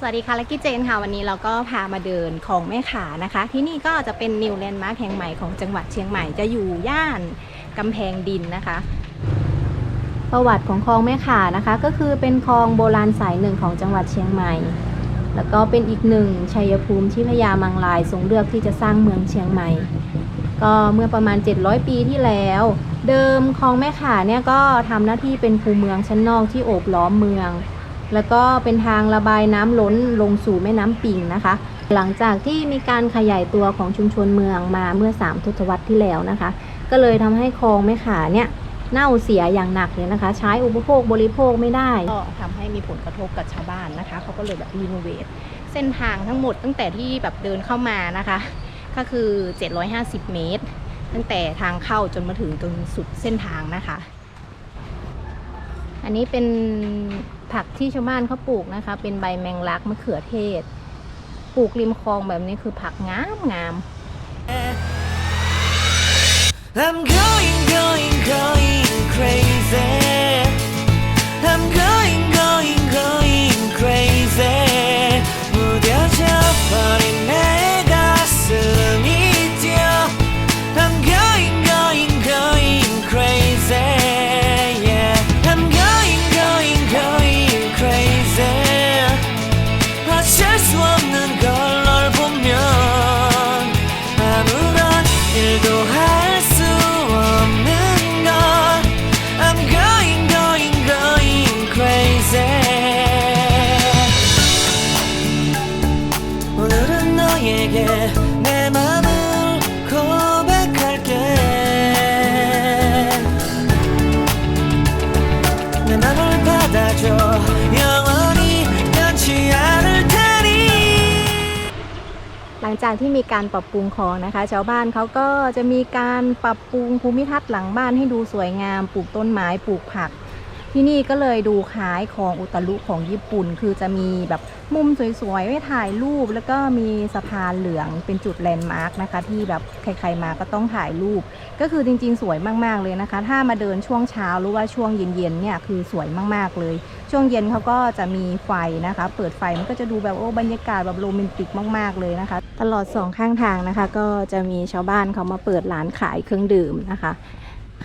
สวัสดีค่ะลักกี้เจนค่ะ วันนี้เราก็พามาเดินของแม่ขานะคะ ที่นี่ก็จะเป็นนิวแลนด์มาร์คแห่งใหม่ของจังหวัดเชียงใหม่จะอยู่ย่านกำแพงดินนะคะ ประวัติของคลองแม่ขานะคะ ก็คือเป็นคลองโบราณสายหนึ่งของจังหวัดเชียงใหม่ แล้วก็เป็นอีกหนึ่งชัยภูมิที่พญามังลายทรงเลือกที่จะสร้างเมืองเชียงใหม่ ก็เมื่อประมาณ 700 ปีที่แล้ว เดิมคลองแม่ขาเนี่ยก็ทำหน้าที่เป็นคูเมืองชั้นนอกที่โอบล้อมเมือง แล้วก็เป็นทางระบายน้ำล้นลงสู่แม่น้ำปิงนะคะ หลังจากที่มีการขยายตัวของชุมชนเมืองมาเมื่อ 3 ทศวรรษที่แล้วนะคะ ก็เลยทำให้คลองแม่ขาเนี่ยเน่าเสียอย่างหนักเลยนะคะ ใช้อุปโภคบริโภคไม่ได้ ก็ทำให้มีผลกระทบกับชาวบ้านนะคะเขาก็เลยแบบรีโนเวทเส้นทางทั้งหมดตั้งแต่ที่แบบเดินเข้ามานะคะ ก็คือ 750 เมตร ตั้งแต่ทางเข้าจนมาถึงตรงสุดเส้นทางนะคะ อันนี้เป็นผักที่ชาวบ้านเขาปลูกนะคะ เป็นใบแมงลักมะเขือเทศ ปลูกริมคลองแบบนี้คือผักงามงาม I'm going going going crazy I'm going going going crazy ลังจากที่มีการปรับปรุงคลองนะคะ ชาวบ้านเขาก็จะมีการปรับปรุงภูมิทัศน์หลังบ้านให้ดูสวยงาม ปลูกต้นไม้ปลูกผัก ที่นี่ก็เลยดูคล้ายของอุตลุของญี่ปุ่น คือจะมีแบบมุมสวยๆไว้ถ่ายรูป แล้วก็มีสะพานเหลืองเป็นจุดแลนด์มาร์กนะคะ ที่แบบใครๆมาก็ต้องถ่ายรูป ก็คือจริงๆ สวยมากๆเลยนะคะ ถ้ามาเดินช่วงเช้าหรือว่าช่วงเย็นๆเนี่ยคือสวยมากๆเลย ช่วงเย็นเขาก็จะมีไฟนะคะ เปิดไฟมันก็จะดูแบบโอ้บรรยากาศแบบโรแมนติกมากๆเลยนะคะ ตลอดสองข้างทางนะคะ ก็จะมีชาวบ้านเขามาเปิดร้านขายเครื่องดื่มนะคะ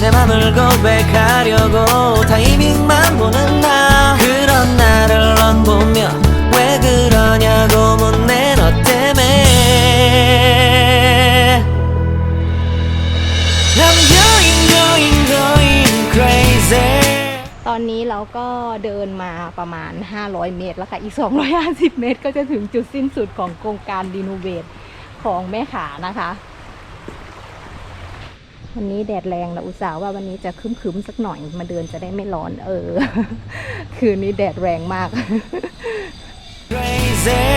내 맘을 고백하려고 타이밍만 보는 나 그런 나를 넌 보며 왜 그러냐고 묻네 너 때문에 I'm going going going crazy ตอนนี้เราก็เดินมาประมาณ 500 เมตรแล้วค่ะ อีก 250 เมตร ก็จะถึงจุดสิ้นสุดของโครงการรีโนเวทของแม่ขานะคะ วันนี้แดดแรงเราอุตส่าห์ว่าวันนี้จะครึ้มๆสักหน่อยมาเดินจะได้ไม่ร้อน เออ คืนนี้แดดแรงมาก crazy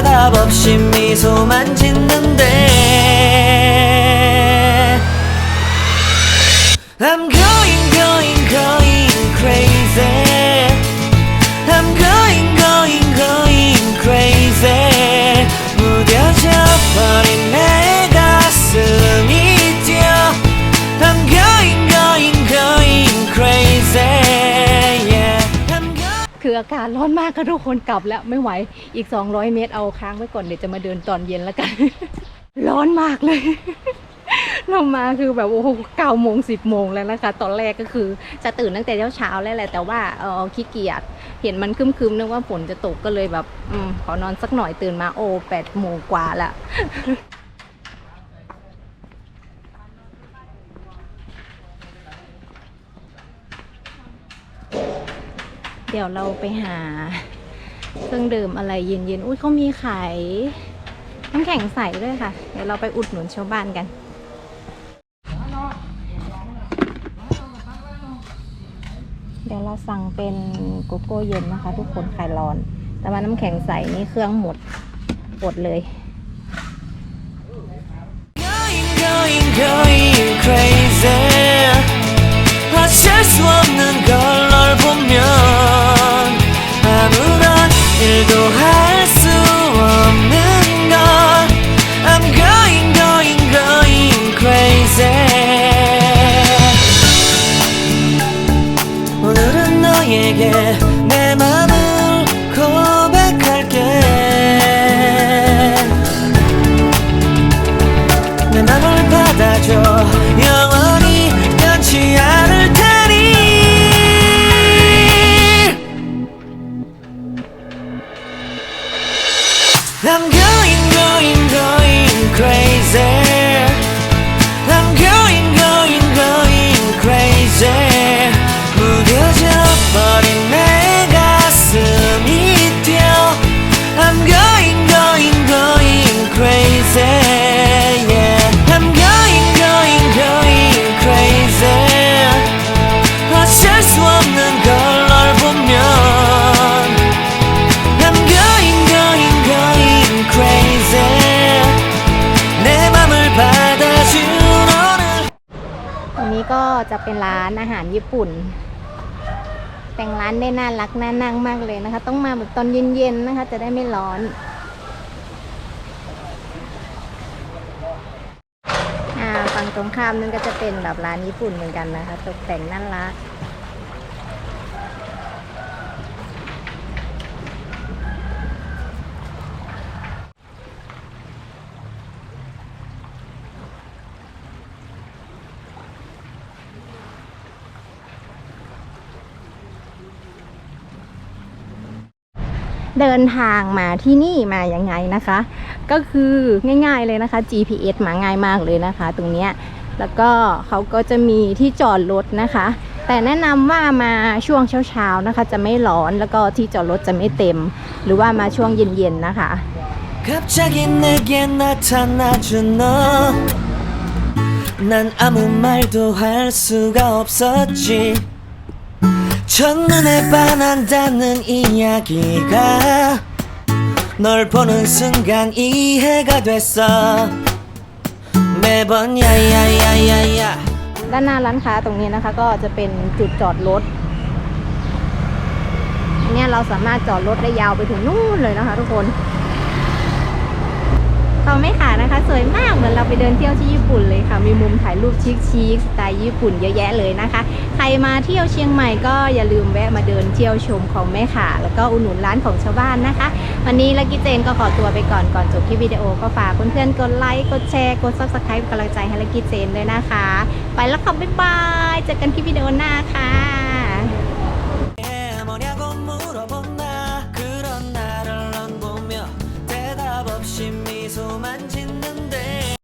대답 없이 미소만 짓는데 อากาศร้อนมากค่ะทุกคนกลับแล้วไม่ไหวอีก 200 เมตรเอาค้างไว้ก่อนเดี๋ยวจะมาเดินตอนเย็นแล้วกัน ร้อนมากเลย เรามาคือแบบโอ้โหเก้าโมงสิบโมงแล้วนะคะ ตอนแรกก็คือจะตื่นตั้งแต่เช้าเช้าแล้วแหละแต่ว่าเออขี้เกียจเห็นมันครึมๆนึกว่าฝนจะตกก็เลยแบบอมขอนอนสักหน่อยตื่นมาโอ้แปดโมงกว่าละ เดี๋ยวเราไปหาเครื่องดื่มอะไรเย็นๆ อุ้ยเขามีขายน้ำแข็งใสด้วยค่ะ เดี๋ยวเราไปอุดหนุนชาวบ้านกัน เดี๋ยวเราสั่งเป็นโกโก้เย็นนะคะ ทุกคนคลายร้อน แต่ว่าน้ำแข็งใสนี่เครื่องหมดอดเลย going going ก็จะเป็นร้านอาหารญี่ปุ่น แต่งร้านได้น่ารักน่านั่งมากเลยนะคะ ต้องมาแบบตอนเย็นๆนะคะ จะได้ไม่ร้อนอ่าฝั่งตรงข้ามนั่นก็จะเป็นแบบร้านญี่ปุ่นเหมือนกันนะคะ ตกแต่งน่ารัก เดินทางมาที่นี่มายังไงนะคะ ก็คือง่ายๆเลยนะคะ GPS มาง่ายมากเลยนะคะ ตรงเนี้ยแล้วก็เขาก็จะมีที่จอดรถนะคะ แต่แนะนำว่ามาช่วงเช้าๆนะคะ จะไม่ร้อนแล้วก็ที่จอดรถจะไม่เต็ม หรือว่ามาช่วงเย็นๆนะคะ 갑자기 내게 나타나준 너. 난 아무 말도 할 수가 없었지. 첫눈에 반한다는 이야기가 널 보는 순간 이해가 됐어. 매번 야야야야야. ด้านหน้าร้านค้าตรงนี้นะคะ ก็จะเป็นจุดจอดรถ อันเนี้ยเราสามารถจอดรถได้ยาวไปถึงนู่นเลยนะคะ ทุกคน เขาไม่ขานะคะ สวยมากเหมือนเราไปเดินเที่ยวที่ญี่ปุ่นเลยค่ะ มีมุมถ่ายรูปชิคๆสไตล์ญี่ปุ่นเยอะแยะเลยนะคะ ใครมาเที่ยวเชียงใหม่ก็อย่าลืมแวะมาเดินเที่ยวชมของแม่ขาแล้วก็อุดหนุนร้านของชาวบ้านนะคะ วันนี้ลักกี้เจนก็ขอตัวไปก่อนก่อนจบคลิปวิดีโอก็ฝากเพื่อนๆกดไลค์กดแชร์กด subscribe เป็นกำลังใจให้ลักกี้เจนด้วยนะคะ ไปแล้วค่ะบ๊ายบายเจอกันคลิปวิดีโอหน้าค่ะ